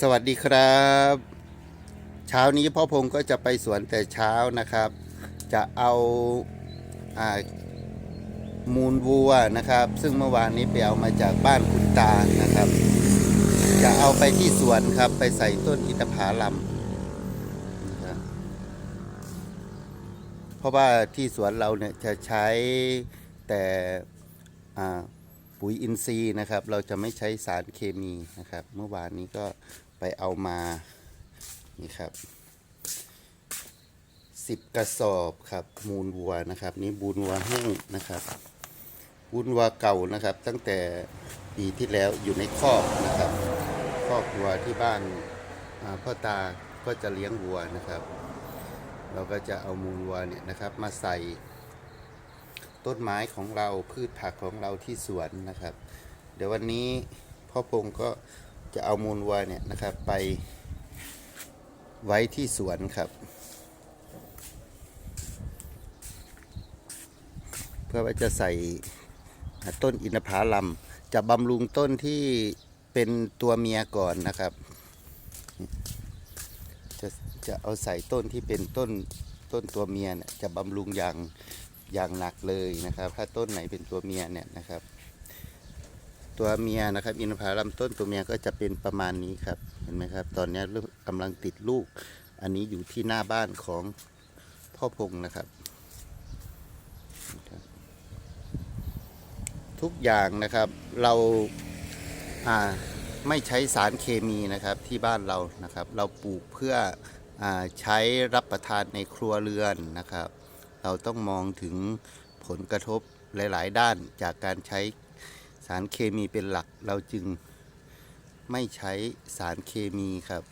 สวัสดีครับ เช้านี้พ่อพงศ์ก็จะไปสวนแต่เช้านะครับ จะเอาอามูลวัวนะครับ ซึ่งเมื่อวานนี้ไปเอามาจากบ้านคุณตานะครับ จะเอาไปที่สวนครับ ไปใส่ต้นอินทผลัมนะครับเพราะว่าที่สวนเราเนี่ยจะใช้แต่ปุ๋ยอินทรีย์นะครับ เราจะไม่ใช้สารเคมีนะครับ เมื่อวานนี้ก็ ไปเอามา นี่ครับสิบกระสอบครับมูลวัวนะครับ นี่บูนวัวแห้งนะครับบูนวัวเก่านะครับ ตั้งแต่ปีที่แล้วอยู่ในคอกนะครับคอกวัวที่บ้านพ่อตาก็จะเลี้ยงวัวนะครับ เราก็จะเอามูลวัวเนี่ยนะครับ มาใส่ต้นไม้ของเราพืชผักของเราที่สวนนะครับ เดี๋ยววันนี้พ่อพงก็ จะเอามูลวัวเนี่ยนะครับไปไว้ที่สวนครับ เพื่อว่าจะใส่ต้นอินทผลัมจะบำรุงต้นที่เป็นตัวเมียก่อนนะครับ จะจะเอาใส่ต้นที่เป็นต้นต้นตัวเมียเนี่ยจะบำรุงอย่างอย่างหนักเลยนะครับ ถ้าต้นไหนเป็นตัวเมียเนี่ยนะครับ ตัวเมียนะครับอินทผลัมต้นตัวเมียก็จะเป็นประมาณนี้ครับ เห็นไหมครับ ตอนนี้เริ่มกำลังติดลูก อันนี้อยู่ที่หน้าบ้านของพ่อพงนะครับ ทุกอย่างนะครับเราไม่ใช้สารเคมีนะครับที่บ้านเรานะครับ เราปลูกเพื่ออใช้รับประทานในครัวเรือนนะครับ เราต้องมองถึงผลกระทบหลาย ๆ ด้านจากการใช้ สารเคมีเป็นหลักเราจึงไม่ใช้สารเคมีครับ